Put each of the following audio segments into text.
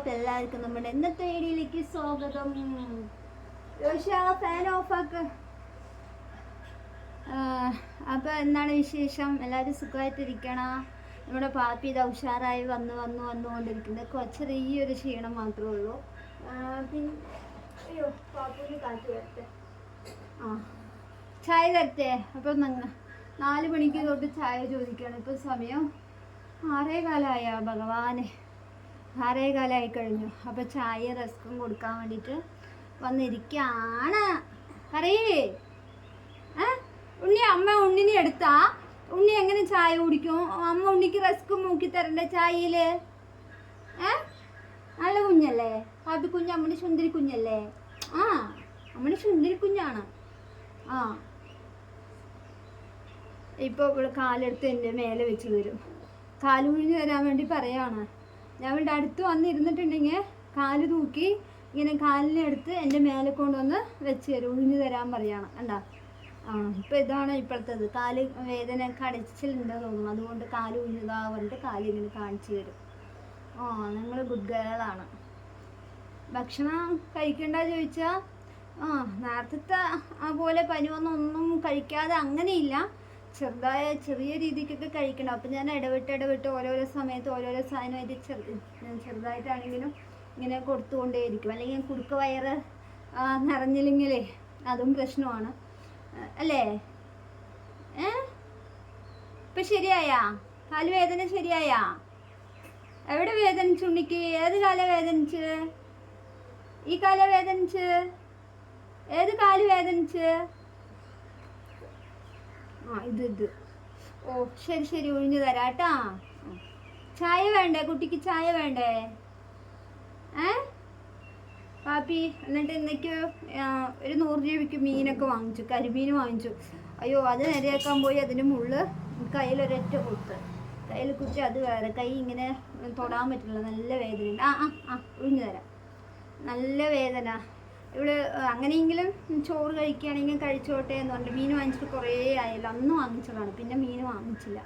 അപ്പൊ എല്ലാവർക്കും നമ്മുടെ ഇന്നത്തെ വീഡിയോയിലേക്ക് സ്വാഗതം. ഫാൻ ഫാൻ ഓഫാക്ക് അപ്പൊ എന്താണ് വിശേഷം? എല്ലാവരും സുഖമായിട്ടിരിക്കണ? നമ്മുടെ പാപ്പി ഇത് ഉഷാറായി വന്ന് വന്ന് വന്നുകൊണ്ടിരിക്കുന്നത് കൊ- ചെറിയൊരു ക്ഷീണം മാത്രമേ ഉള്ളൂ. ആ, പിന്നെ അയ്യോ പാപ്പിന് കാറ്റ് വരട്ടെ. ആ ചായ തരട്ടെ? അപ്പം നാല് മണിക്ക് തൊട്ട് ചായ ചോദിക്കുകയാണ് ഇപ്പൊ സമയം ആറേ കാലമായ ഭഗവാനെ. ആറേ കാലമായി കഴിഞ്ഞു അപ്പോൾ ചായ റസ്കും കൊടുക്കാൻ വേണ്ടിയിട്ട് വന്നിരിക്കുകയാണ് പറയേ. ഉണ്ണി അമ്മ ഉണ്ണിനെ എടുത്താ? ഉണ്ണി എങ്ങനെ ചായ കുടിക്കും? അമ്മ ഉണ്ണിക്ക് റസ്ക് മൂക്കി തരണ്ടേ ചായയിൽ ഏ? നല്ല കുഞ്ഞല്ലേ? പാപ്പി കുഞ്ഞ് അമ്മയുടെ സുന്ദരി കുഞ്ഞല്ലേ? ആ അമ്മയുടെ സുന്ദരി കുഞ്ഞാണ്. ആ. ഇപ്പോൾ ഇവിടെ കാലെടുത്ത് എന്റെ മേലെ വെച്ച് തരും. കാൽ വരാൻ വേണ്ടി പറയാണ്. ഇവിടെ അടുത്ത് വന്നിരുന്നിട്ടുണ്ടെങ്കിൽ കാൽ തൂക്കി ഇങ്ങനെ കാലിനെടുത്ത് എന്റെ മേലെ കൊണ്ടുവന്ന് വെച്ച് തരും ഉഴിഞ്ഞു തരാൻ പറയാണ്. കണ്ടാ? ആ ഇപ്പം ഇതാണ് ഇപ്പോഴത്തേത്. കാൽ വേദന കടച്ചിലുണ്ട് തോന്നുന്നു. അതുകൊണ്ട് കാൽ ഉഴിഞ്ഞതാ പറഞ്ഞിട്ട് കാൽ ഇങ്ങനെ കാണിച്ചു തരും. ആ നിങ്ങൾ ഗുഡ് ഗേളാണ് ഭക്ഷണം കഴിക്കണ്ട ചോദിച്ചാൽ ആ നേരത്തെ ആ പോലെ പനി വന്നൊന്നും കഴിക്കാതെ അങ്ങനെയില്ല. ചെറുതായ ചെറിയ രീതിക്കൊക്കെ കഴിക്കണം. അപ്പം ഞാൻ ഇടവിട്ട് ഇടവിട്ട് ഓരോരോ സമയത്ത് ഓരോരോ സാധനമായിട്ട് ചെറു ചെറുതായിട്ടാണെങ്കിലും ഇങ്ങനെ കൊടുത്തുകൊണ്ടേയിരിക്കും. അല്ലെങ്കിൽ കുടുക്ക വയറ് നിറഞ്ഞില്ലെങ്കിലേ അതും പ്രശ്നമാണ്. അല്ലേ? ഏ? ഇപ്പം ശരിയായാ? കാലുവേദന ശരിയായാ? എവിടെ വേദനിച്ചു ഉണ്ണിക്ക് ഏത് കാല വേദനിച്ച്? ഈ കാല വേദനിച്ച്? ഏത് കാൽ വേദനിച്ച്? ആ ഇത് ഇത്. ഓ ശരി ശരി ഒഴിഞ്ഞു തരാം കേട്ടാ ചായ വേണ്ടേ? കുട്ടിക്ക് ചായ വേണ്ടേ? ഏ? പാപ്പി എന്നിട്ട് ഇന്നേക്ക് ഒരു നൂറ് രൂപയ്ക്ക് മീനൊക്കെ വാങ്ങിച്ചു കരിമീൻ വാങ്ങിച്ചു. അയ്യോ അത് നേരെയാക്കാൻ പോയി അതിന് മുള്ള് കയ്യിലൊരൊറ്റ കുത്ത്. കയ്യിൽ കുത്തി അത് വേറെ. കൈ ഇങ്ങനെ തൊടാൻ പറ്റില്ല നല്ല വേദന ആ ആ ആ ഒഴിഞ്ഞു തരാം. നല്ല വേദന. ഇവിടെ അങ്ങനെയെങ്കിലും ചോറ് കഴിക്കുകയാണെങ്കിൽ കഴിച്ചോട്ടെ എന്ന് പറഞ്ഞിട്ട് മീൻ വാങ്ങിച്ചിട്ട് കുറേ ആയല്ലോ. അന്ന് വാങ്ങിച്ചതാണ്. പിന്നെ മീൻ വാങ്ങിച്ചില്ല.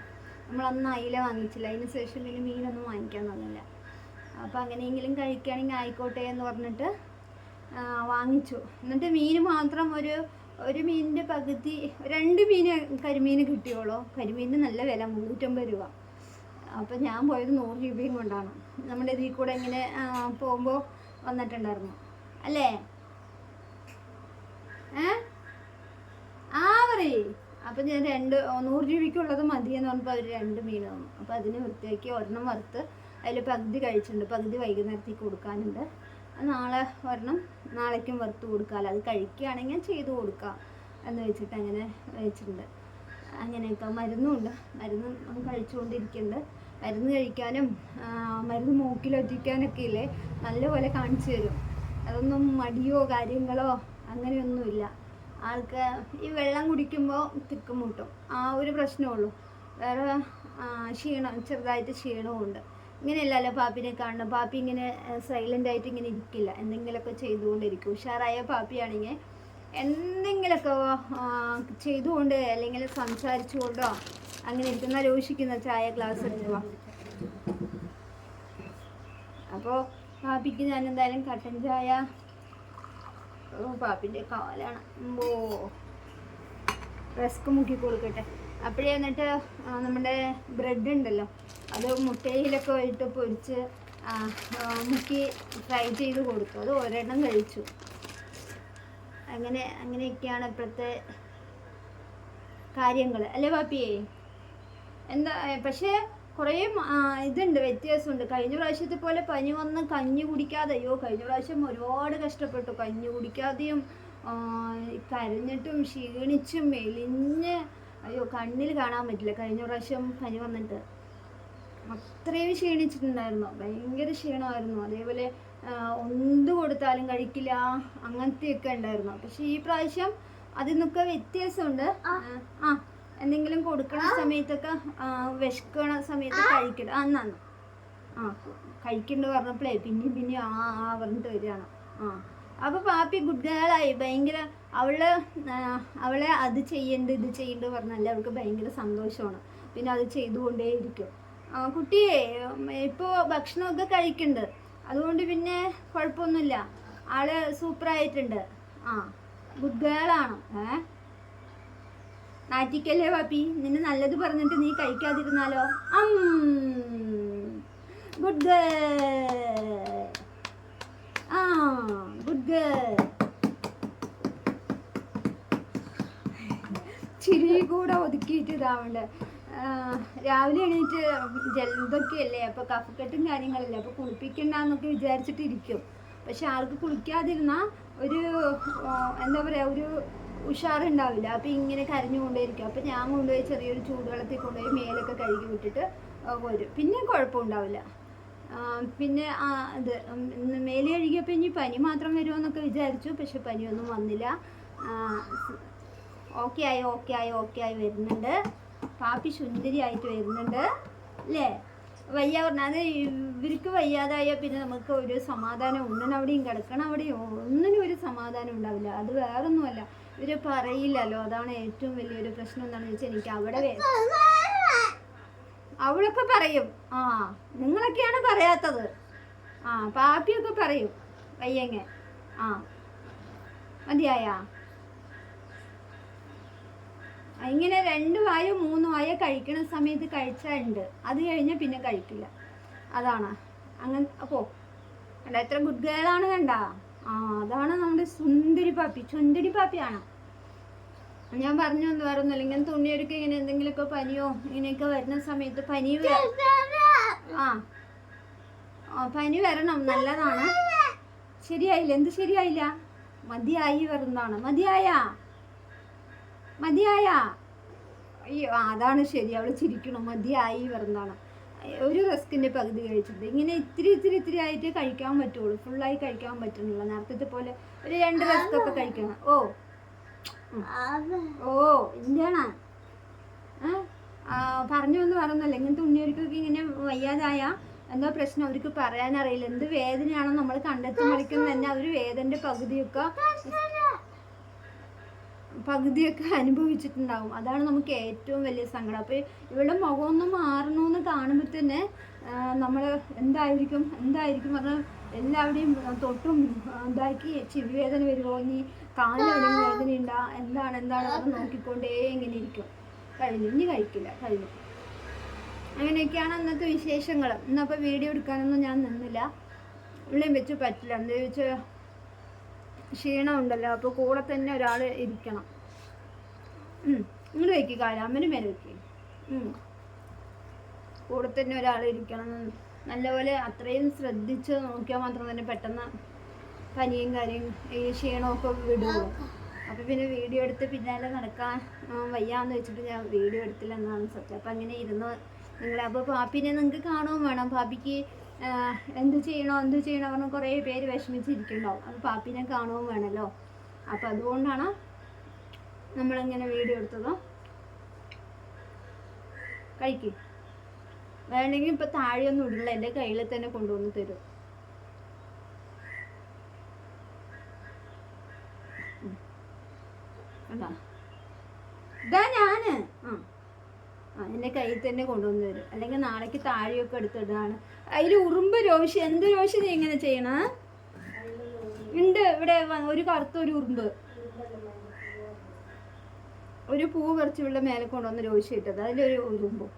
നമ്മൾ അന്ന് അയില വാങ്ങിച്ചില്ല. അതിന് ശേഷം പിന്നെ മീനൊന്നും വാങ്ങിക്കാൻ തന്നില്ല. അപ്പോൾ അങ്ങനെയെങ്കിലും കഴിക്കുകയാണെങ്കിൽ ആയിക്കോട്ടെ എന്ന് പറഞ്ഞിട്ട് വാങ്ങിച്ചു. എന്നിട്ട് മീൻ മാത്രം ഒരു ഒരു മീനിന്റെ പകുതി രണ്ട് മീൻ കരിമീൻ കിട്ടിയോളോ. കരിമീനിന് നല്ല വില മുന്നൂറ്റമ്പത് രൂപ. അപ്പോൾ ഞാൻ പോയത് നൂറ് രൂപയും കൊണ്ടാണ്. നമ്മുടെ ഇതിൽ കൂടെ ഇങ്ങനെ പോകുമ്പോൾ വന്നിട്ടുണ്ടായിരുന്നു. അല്ലേ? ഏ? ആ ഞാൻ രണ്ട് നൂറ് രൂപയ്ക്കുള്ളത് മതി എന്ന് പറഞ്ഞപ്പോൾ അവർ രണ്ട് മീൻ തന്നു. അപ്പോൾ അതിന് വൃത്തിയാക്കി ഒരെണ്ണം വറുത്ത് അതിൽ പകുതി കഴിച്ചിട്ടുണ്ട്. പകുതി വൈകുന്നേരത്തേക്ക് കൊടുക്കാനുണ്ട്. നാളെ ഒരെണ്ണം നാളേക്കും വറുത്ത് കൊടുക്കാമല്ലോ അത് കഴിക്കുകയാണെങ്കിൽ ചെയ്തു കൊടുക്കാം എന്ന് വെച്ചിട്ട് അങ്ങനെ വെച്ചിട്ടുണ്ട്. അങ്ങനെയൊക്കെ മരുന്നുണ്ട്. മരുന്ന് കഴിച്ചുകൊണ്ടിരിക്കുന്നുണ്ട്. മരുന്ന് കഴിക്കാനും മരുന്ന് മൂക്കിലൊറ്റിക്കാനൊക്കെ ഇല്ലേ? നല്ലപോലെ കാണിച്ചു തരും. അതൊന്നും മടിയോ കാര്യങ്ങളോ അങ്ങനെയൊന്നുമില്ല. ആൾക്ക് ഈ വെള്ളം കുടിക്കുമ്പോൾ തിക്കും മുട്ടും. ആ ഒരു പ്രശ്നമുള്ളൂ. വേറെ ക്ഷീണം ചെറുതായിട്ട് ക്ഷീണവും ഉണ്ട് ഇങ്ങനെയല്ലല്ലോ പാപ്പിനെ കാണണം പാപ്പി ഇങ്ങനെ സൈലന്റ് ആയിട്ട് ഇങ്ങനെ ഇരിക്കില്ല. എന്തെങ്കിലുമൊക്കെ ചെയ്തുകൊണ്ടിരിക്കും. ഉഷാറായ പാപ്പിയാണെങ്കിൽ എന്തെങ്കിലുമൊക്കെ ചെയ്തുകൊണ്ട് അല്ലെങ്കിൽ സംസാരിച്ചുകൊണ്ടോ അങ്ങനെ ഇരിക്കുന്ന രോഷിക്കുന്ന ചായ ഗ്ലാസ് എടുക്കുക അപ്പോൾ പാപ്പിക്ക് ഞാൻ എന്തായാലും കട്ടൻ ചായ പാപ്പിന്റെ കാലാണ്. ഓ. റസ്ക് മുക്കി കൊടുക്കട്ടെ. അപ്പോഴേ എന്നിട്ട് നമ്മുടെ ബ്രെഡ് ഉണ്ടല്ലോ അത് മുട്ടയിലൊക്കെ ഇട്ട് പൊരിച്ച് മുക്കി ഫ്രൈ ചെയ്ത് കൊടുത്തു. അത് ഒരെണ്ണം കഴിച്ചു. അങ്ങനെ അങ്ങനെയൊക്കെയാണ് ഇപ്പോഴത്തെ കാര്യങ്ങൾ അല്ലേ പാപ്പിയേ? എന്താ പക്ഷേ കുറേ ഇതുണ്ട് വ്യത്യാസമുണ്ട്. കഴിഞ്ഞ പ്രാവശ്യത്തെ പോലെ പനി വന്ന് കഞ്ഞി കുടിക്കാതെ അയ്യോ കഴിഞ്ഞ പ്രാവശ്യം ഒരുപാട് കഷ്ടപ്പെട്ടു. കഞ്ഞി കുടിക്കാതെയും കരഞ്ഞിട്ടും ക്ഷീണിച്ചും മെലിഞ്ഞ് അയ്യോ കണ്ണിൽ കാണാൻ പറ്റില്ല. കഴിഞ്ഞ പ്രാവശ്യം പനി വന്നിട്ട്. അത്രയും ക്ഷീണിച്ചിട്ടുണ്ടായിരുന്നു. ഭയങ്കര ക്ഷീണമായിരുന്നു. അതേപോലെ എന്ത് കൊടുത്താലും കഴിക്കില്ല അങ്ങനത്തെയൊക്കെ ഉണ്ടായിരുന്നു. പക്ഷെ ഈ പ്രാവശ്യം അതിൽ നിന്നൊക്കെ വ്യത്യാസമുണ്ട് ആ. എന്തെങ്കിലും കൊടുക്കണ സമയത്തൊക്കെ വിശക്കണ സമയത്ത് കഴിക്കണം ആ എന്നാ. ആ കഴിക്കണ്ട പറഞ്ഞപ്പോഴേ പിന്നെയും പിന്നെയും ആ ആ പറഞ്ഞിട്ട് വരികയാണ്. ആ. അപ്പൊ പാപ്പി ഗുഡ് ഗേളായി. ഭയങ്കര അവൾ അവളെ അത് ചെയ്യണ്ട് ഇത് ചെയ്യണ്ട് പറഞ്ഞാൽ അവൾക്ക് ഭയങ്കര സന്തോഷമാണ്. പിന്നെ അത് ചെയ്തുകൊണ്ടേയിരിക്കും. ആ കുട്ടിയെ ഇപ്പോൾ ഇപ്പോ ഭക്ഷണമൊക്കെ കഴിക്കുന്നുണ്ട് അതുകൊണ്ട് പിന്നെ കുഴപ്പമൊന്നുമില്ല. ആൾ സൂപ്പറായിട്ടുണ്ട്. ആ ഗുഡ് ഗേളാണ്. ഏ? നാറ്റിക്കല്ലേ പാപ്പി നിന്നെ നല്ലത് പറഞ്ഞിട്ട് നീ കഴിക്കാതിരുന്നാലോ? ഗുഡ് ഗേൾ ആ ഗുഡ് ഗേൾ ചിരി കൂടെ ഒതുക്കിയിട്ട് ഇതാവണ്ട്. രാവിലെ എണീറ്റ് ജലന്തൊക്കെ അല്ലേ അപ്പോൾ കഫക്കെട്ടും കാര്യങ്ങളല്ലേ? അപ്പോൾ കുളിപ്പിക്കണ്ടെന്നൊക്കെ വിചാരിച്ചിട്ടിരിക്കും. പക്ഷെ ആൾക്ക് കുളിക്കാതിരുന്നാൽ ഒരു എന്താ പറയുക ഒരു ഉഷാറുണ്ടാവില്ല. അപ്പോൾ ഇങ്ങനെ കരഞ്ഞു കൊണ്ടേയിരിക്കും. അപ്പോൾ ഞാൻ കൊണ്ടുപോയി ചെറിയൊരു ചൂടുവെള്ളത്തിൽ കൊണ്ടുപോയി മേലൊക്കെ കഴുകി വിട്ടിട്ട് വരും. പിന്നെ കുഴപ്പമുണ്ടാവില്ല. പിന്നെ ഇത് മേലെ കഴുകിയപ്പോൾ ഇനി പനി മാത്രം വരുമെന്നൊക്കെ വിചാരിച്ചു. പക്ഷെ പനിയൊന്നും വന്നില്ല. ഓക്കെ ആയി ഓക്കെ ആയി ഓക്കെ ആയി വരുന്നുണ്ട്. പാപ്പി സുന്ദരി ആയിട്ട് വരുന്നുണ്ട്. അല്ലേ? വയ്യ പറഞ്ഞാൽ ഇവർക്ക് വയ്യാതായ പിന്നെ നമുക്ക് ഒരു സമാധാനം ഉണ്ണൻ അവിടെയും കിടക്കണം. അവിടെയും ഒന്നിനും ഒരു സമാധാനം ഉണ്ടാവില്ല. അത് വേറൊന്നുമല്ല. ഇവർ പറയില്ലല്ലോ. അതാണ് ഏറ്റവും വലിയൊരു പ്രശ്നം എന്താണെന്ന് വെച്ചാൽ എനിക്ക് അവിടെ അവളൊക്കെ പറയും. ആ നിങ്ങളൊക്കെയാണ് പറയാത്തത്. ആ പാപ്പിയൊക്കെ പറയും. വയ്യങ്ങ. ആ മതിയായാ. ഇങ്ങനെ രണ്ട് വായോ മൂന്ന് വായ കഴിക്കണ സമയത്ത് കഴിച്ചുണ്ട് അത് കഴിഞ്ഞാൽ പിന്നെ കഴിക്കില്ല. അതാണ്. അങ്ങനെ അപ്പോ കണ്ട എത്ര ഗുഡ് ഗേളാണ് കണ്ട? ആ അതാണ് നമ്മുടെ സുന്ദരി പാപ്പി. ചുന്ദരി പാപ്പിയാണ്. ഞാൻ പറഞ്ഞു എന്ന് വേറെ ഒന്നുമില്ല. ഇങ്ങനെ തുണിയൊരുക്കെ ഇങ്ങനെ എന്തെങ്കിലുമൊക്കെ പനിയോ ഇങ്ങനെയൊക്കെ വരുന്ന സമയത്ത് പനി ആ, പനി വരണം. നല്ലതാണ്. ശരിയായില്ല. എന്ത് ശരിയായില്ല? മതിയായി വരുന്നതാണ്. മതിയായാ? മതിയായ. അയ്യോ അതാണ് ശരി അവൾ ചിരിക്കണം മതിയായി വരുന്നതാണ് ഒരു റസ്കിന്റെ പകുതി കഴിച്ചിട്ട്. ഇങ്ങനെ ഇത്തിരി ഇത്തിരി ഇത്തിരി ആയിട്ട് കഴിക്കാൻ പറ്റുള്ളൂ. ഫുള്ളായി കഴിക്കാൻ പറ്റുന്നില്ല നേരത്തെ പോലെ ഒരു രണ്ട് റസ്ക് ഒക്കെ കഴിക്കണം. ഓ. ഓ എന്താണ്? പറഞ്ഞു എന്ന് പറയുന്നല്ല ഇങ്ങനത്തെ ഉണ്ണിയവർക്കൊക്കെ ഇങ്ങനെ വയ്യാതായ എന്തോ പ്രശ്നം അവർക്ക് പറയാനറിയില്ല. എന്ത് വേദനയാണോ നമ്മൾ കണ്ടെത്തുമ്പോഴേക്കും തന്നെ അവർ വേദന്റെ പകുതിയൊക്കെ പകുതിയൊക്കെ അനുഭവിച്ചിട്ടുണ്ടാവും. അതാണ് നമുക്ക് ഏറ്റവും വലിയ സങ്കടം. അപ്പോൾ ഇവളുടെ മുഖം ഒന്ന് മാറണമെന്ന് കാണുമ്പോൾ തന്നെ നമ്മൾ എന്തായിരിക്കും എന്തായിരിക്കും പറഞ്ഞാൽ എല്ലാവരുടെയും തൊട്ടും ഇതാക്കി ചെവിവേദന വരുമോ ഇനി കാലിലെവിടെയും വേദന ഉണ്ടാ എന്താണ് എന്താണ് അത് നോക്കിക്കൊണ്ടേ ഇങ്ങനെ ഇരിക്കും. കഴിഞ്ഞു. ഇനി കഴിക്കില്ല. കഴിഞ്ഞു. അങ്ങനെയൊക്കെയാണ് അന്നത്തെ വിശേഷങ്ങൾ ഇന്നപ്പോൾ വീഡിയോ എടുക്കാനൊന്നും ഞാൻ നിന്നില്ല. ഉള്ളിയും വെച്ച് പറ്റില്ല. എന്താ വെച്ചാൽ ക്ഷീണം ഉണ്ടല്ലോ അപ്പോൾ കൂടെ തന്നെ ഒരാൾ ഇരിക്കണം. ഇങ്ങോട്ട് വയ്ക്കുക രാമനും മേലെ വയ്ക്കുക കൂടെ തന്നെ ഒരാൾ ഇരിക്കണം. നല്ലപോലെ അത്രയും ശ്രദ്ധിച്ച് നോക്കിയാൽ മാത്രം തന്നെ പെട്ടെന്ന് പനിയും കാര്യം ഈ ക്ഷീണമൊക്കെ വിടുള്ളൂ അപ്പോൾ പിന്നെ വീഡിയോ എടുത്ത് പിന്നാലെ നടക്കാൻ വയ്യാന്ന് വെച്ചിട്ട് ഞാൻ വീഡിയോ എടുത്തില്ല എന്നാണ് സത്യം. അപ്പം അങ്ങനെ ഇരുന്ന് നിങ്ങളെ അപ്പോൾ പാപ്പിനെ നിങ്ങൾക്ക് കാണുകയും വേണം. പാപ്പിക്ക് എന്ത് ചെയ്യണോ എന്ത് ചെയ്യണോ പറഞ്ഞ് കുറേ പേര് വിഷമിച്ചിരിക്കുന്നുണ്ടാവും. അത് പാപ്പിനെ കാണുകയും വേണമല്ലോ. അപ്പോൾ അതുകൊണ്ടാണ് നമ്മളിങ്ങനെ വീഡിയോ എടുത്തത്. കഴിക്ക്. വേണമെങ്കിൽ ഇപ്പം താഴെയൊന്നും ഇടില്ല. എന്റെ കയ്യിൽ തന്നെ കൊണ്ടുവന്ന് തരും. ഉം. കണ്ടോ? ഇതാ ഞാൻ ആ ആ എന്റെ കയ്യിൽ തന്നെ കൊണ്ടുവന്ന് തരും. അല്ലെങ്കിൽ നാളേക്ക് താഴെയൊക്കെ എടുത്തിടാണ് അതിൽ ഉറുമ്പ് രോഷി എന്ത് രോഷി നീ ഇങ്ങനെ ചെയ്യണ? ഉണ്ട് ഇവിടെ ഒരു കറുത്ത ഒരു ഉറുമ്പ്. ഒരു പൂ പറിച്ച് ഇവിടെ മേലെ കൊണ്ടുവന്ന് രോശി ഇട്ടത്. അതിലൊരു ഉറുമ്പും.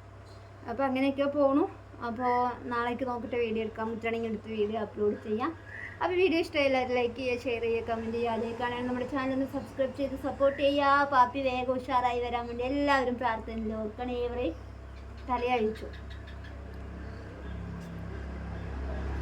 അപ്പോൾ അങ്ങനെയൊക്കെ പോണു. അപ്പോൾ നാളേക്ക് നോക്കിയിട്ട് വീഡിയോ എടുക്കാം. പറ്റുകയാണെങ്കിൽ എടുത്ത് വീഡിയോ അപ്ലോഡ് ചെയ്യാം. അപ്പോൾ വീഡിയോ ഇഷ്ടമായില്ല ലൈക്ക് ചെയ്യുക ഷെയർ ചെയ്യുക കമന്റ് ചെയ്യുക. അതേ കാണാൻ നമ്മുടെ ചാനൽ ഒന്ന് സബ്സ്ക്രൈബ് ചെയ്ത് സപ്പോർട്ട് ചെയ്യുക. പാപ്പി വേഗം ഉഷാറായി വരാൻ വേണ്ടി എല്ലാവരും പ്രാർത്ഥനയിൽ ഓർക്കണേ. തലയഴിച്ചു.